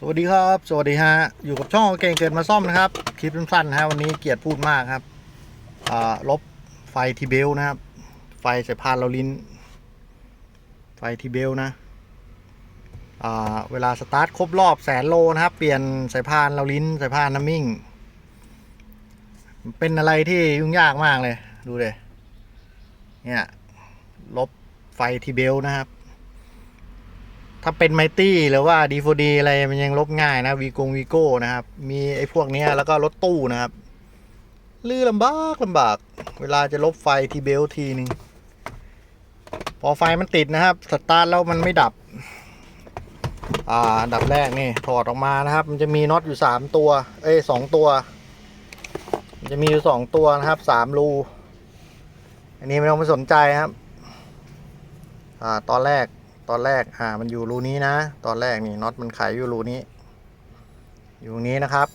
สวัสดีครับ สวัสดีฮะ อยู่กับช่องเก่งเกิดมาซ่อมนะครับ คลิปสั้นๆนะฮะวันนี้เกียรติพูดมากครับลบไฟทีเบลนะครับ ไฟสายพานเราลิ้น ไฟทีเบลนะเวลาสตาร์ทครบรอบแสนโลนะครับ เปลี่ยนสายพานเราลิ้นสายพานน้ำมิ่ง เป็นอะไรที่ยุ่งยากมากเลย ดูเลยเนี่ย ลบไฟทีเบลนะครับ ถ้าเป็นไมตี้หรือว่าดีโฟดีอะไรมันยังลบง่ายนะวีกงวีโก้นะครับ มีไอ้พวกเนี้ยแล้วก็รถตู้นะครับลื้อลำบากลำบาก เวลาจะลบไฟทีเบลทีหนึ่งพอไฟมันติดนะครับ สตาร์ทแล้วมันไม่ดับ อ่าดับแรกนี่ถอดออกมานะครับ มันจะมีน็อตอยู่สามตัว เอ้ยสองตัว มันจะมีอยู่สองตัวนะครับสามรูอันนี้ไม่ต้องไปสนใจครับ อ่าตอนแรก ตอนแรกอ่ามันอยู่รูนี้นะ ตอนแรกนี่น็อตมันไขอยู่รูนี้ อยู่นี้นะครับ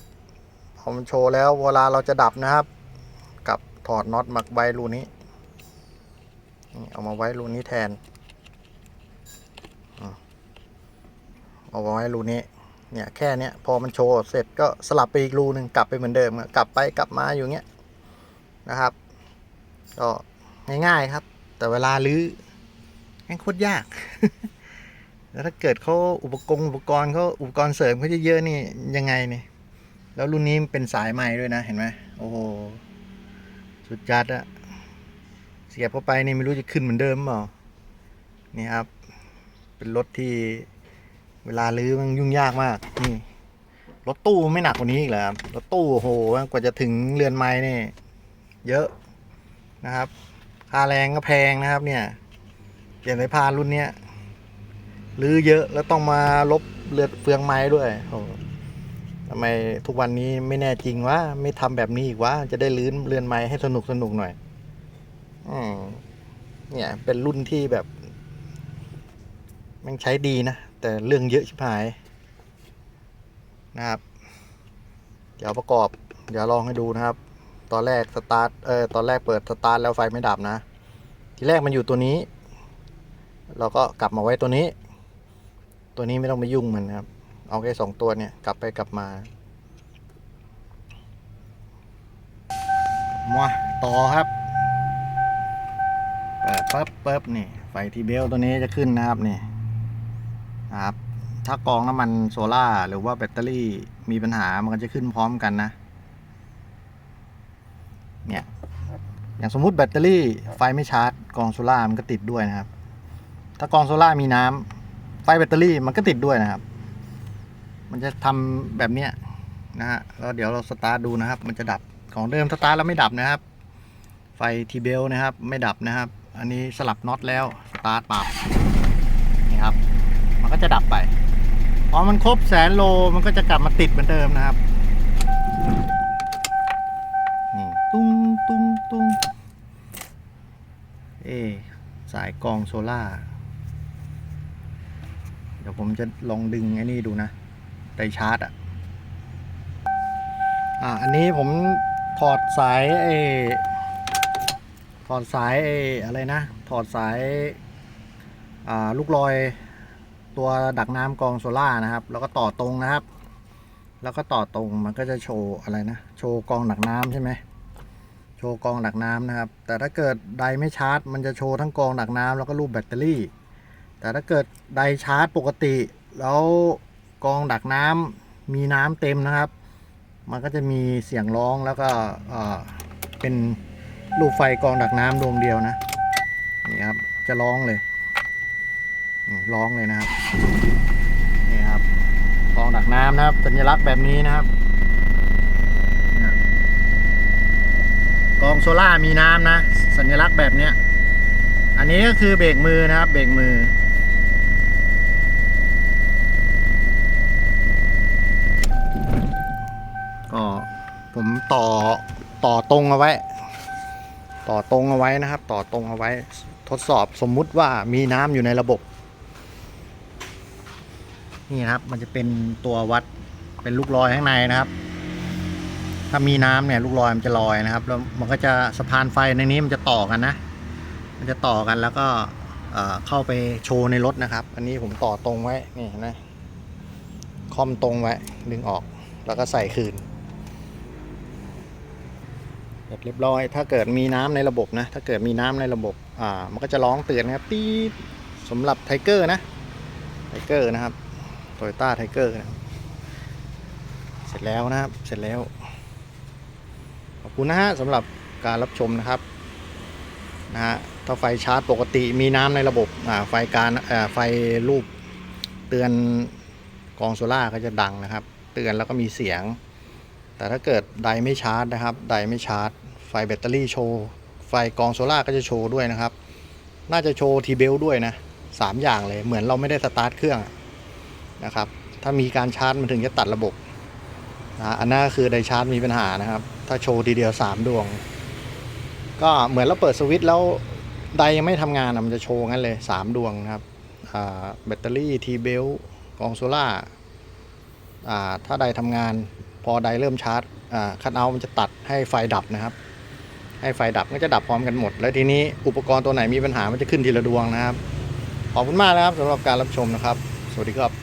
พอมันโชว์แล้วเวลาเราจะดับนะครับ กับถอดน็อตมาไว้รูนี้นี่เอามาไว้รูนี้แทนเอามาไว้รูนี้เนี่ยแค่เนี้ยพอมันโชว์เสร็จก็สลับไปอีกรูหนึ่งกลับไปเหมือนเดิมกลับไปกลับมาอยู่เงี้ยนะครับ ก็ง่ายๆครับ แต่เวลาลื้อ แม่งโคตรยาก แล้วถ้าเกิดเขาอุปกรณ์อุปกรณ์เขาอุปกรณ์เสริมเขาเยอะๆนี่ยังไงนี่ แล้วรุ่นนี้มันเป็นสายใหม่ด้วยนะ เห็นไหมโอ้โห สุดจัดอะเสียบเข้าไปนี่ไม่รู้จะขึ้นเหมือนเดิมเปล่า นี่ครับ เป็นรถที่เวลาลื้อมันยุ่งยากมาก นี่รถตู้ไม่หนักกว่านี้อีกเหรอครับรถตู้โอ้โหกว่าจะถึงเรือนไม้นี่ เยอะนะครับ ค่าแรงก็แพงนะครับเนี่ย เปลี่ยนสายพานรุ่นเนี้ยลื้อเยอะแล้วต้องมาลบเลือดเฟืองไม้ด้วยโอ้ทำไมทุกวันนี้ไม่แน่จริงวะไม่ทำแบบนี้อีกวะจะได้ลื้นเรือนไม้ให้สนุกสนุกหน่อย อืมเนี่ย เป็นรุ่นที่แบบแมันใช้ดีนะ แต่เรื่องเยอะชิบหาย นะครับ เดี๋ยวประกอบ เดี๋ยวลองให้ดูนะครับ ตอนแรกสตาร์ทเออตอนแรกเปิดสตาร์ทแล้วไฟไม่ดับนะ ทีแรกมันอยู่ตัวนี้ เราก็กลับมาไว้ตัวนี้ ตัวนี้ไม่ต้องไปยุ่งมันนะครับ เอาแค่สองตัวเนี่ยกลับไปกลับมามาต่อครับ เปิดปั๊บปั๊บนี่ ไฟทีเบลตัวนี้จะขึ้นนะครับนี่นะครับถ้ากองน้ำมันโซล่าหรือว่าแบตเตอรี่มีปัญหามันก็จะขึ้นพร้อมกันนะ เนี่ย อย่างสมมุติแบตเตอรี่ไฟไม่ชาร์จ กองโซล่ามันก็ติดด้วยนะครับ ถ้ากองโซล่ามีน้ำไฟแบตเตอรี่มันก็ติดด้วยนะครับ มันจะทำแบบเนี้ยนะฮะแล้วเดี๋ยวเราสตาร์ทดูนะครับ มันจะดับของเดิมสตาร์ทแล้วไม่ดับนะครับ ไฟทีเบลนะครับ ไม่ดับนะครับ อันนี้สลับน็อตแล้วสตาร์ทปับนี่ครับ มันก็จะดับไปพอมันครบแสนโลมันก็จะกลับมาติดเหมือนเดิมนะครับนี่ตุ้งตุ้งตุ้งเอสายกองโซล่า ยวผมจะลองดึงไอ้นี่ดูนะไดชาร์จอะอ่าอันนี้ผมถอดสายไอ้ถอดสายไอ้อะไรนะ ถอดสายอ่าลูกลอยตัวดักน้ำกองโซล่านะครับ แล้วก็ต่อตรงนะครับ แล้วก็ต่อตรงมันก็จะโชว์อะไรนะ โชว์กองดักน้ำใช่ไหมโชว์กองดักน้ำนะครับ แต่ถ้าเกิดไดไม่ชาร์จ มันจะโชว์ทั้งกองดักน้ำแล้วก็รูปแบตเตอรี่ แต่ถ้าเกิดไดชาร์จปกติ แล้วกองดักน้ำมีน้ำเต็มนะครับ มันก็จะมีเสียงร้องแล้วก็เป็นรูปไฟกองดักน้ำดวงเดียวนะนี่ครับจะร้องเลยร้องเลยนะครับนี่ครับกองดักน้ำนะครับ สัญลักษณ์แบบนี้นะครับกองโซล่ามีน้ำนะ สัญลักษณ์แบบเนี้ยอันนี้ก็คือเบรกมือนะครับ เบรกมือ ก็ ผมต่อต่อตรงเอาไว้ ต่อตรงเอาไว้นะครับ ต่อตรงเอาไว้ ทดสอบสมมุติว่ามีน้ำอยู่ในระบบ นี่นะครับ มันจะเป็นตัววัดเป็นลูกลอยข้างในนะครับ ถ้ามีน้ำเนี่ยลูกลอยมันจะลอยนะครับแล้วมันก็จะสะพานไฟในนี้มันจะต่อกันนะ มันจะต่อกันแล้วก็เข้าไปโชว์ในรถนะครับ อันนี้ผมต่อตรงไว้นี่นไหมคอมตรงไว้ดึงออกแล้วก็ใส่คืน สร็จเรียบร้อย ถ้าเกิดมีน้ำในระบบนะ ถ้าเกิดมีน้ำในระบบ อ่า มันก็จะร้องเตือนนะครับ ปี๊ดสำหรับไทเกอร์นะ ไทเกอร์นะครับโตโยต้าไทเกอร์นะเสร็จแล้วนะครับ เสร็จแล้ว ขอบคุณนะฮะสำหรับการรับชมนะครับ นะฮะ ถ้าไฟชาร์จปกติมีน้ำในระบบ อ่า ไฟการ อ่า ไฟรูปเตือนกองโซล่าก็จะดังนะครับ เตือนแล้วก็มีเสียงแต่ถ้าเกิดไดไม่ชาร์จนะครับ ไดไม่ชาร์จ ฟแบตเตอรี่โชว์ ไฟกองโซล่าก็จะโชว์ด้วยนะครับ น่าจะโชว์ทีเบลด้วยนะสามอย่างเลย เหมือนเราไม่ได้สตาร์ทเครื่องนะครับ ถ้ามีการชาร์จมันถึงจะตัดระบบนะอันนั้นคือไดชาร์จมีปัญหานะครับ ถ้าโชว์ทีเดียวสามดวง ก็เหมือนเราเปิดสวิตช์แล้วไดยังไม่ทำงานอะมันจะโชว์งั้นเลยสามดวงนะครับแบตเตอรี่ทีเบลกองโซล่าอ่าถ้าไดทำงานพอไดเริ่มชาร์จคัทเอามันจะตัดให้ไฟดับนะครับ ให้ไฟดับก็จะดับพร้อมกันหมด แล้วทีนี้อุปกรณ์ตัวไหนมีปัญหามันจะขึ้นทีละดวงนะครับ ขอบคุณมากนะครับสำหรับการรับชมนะครับ สวัสดีครับ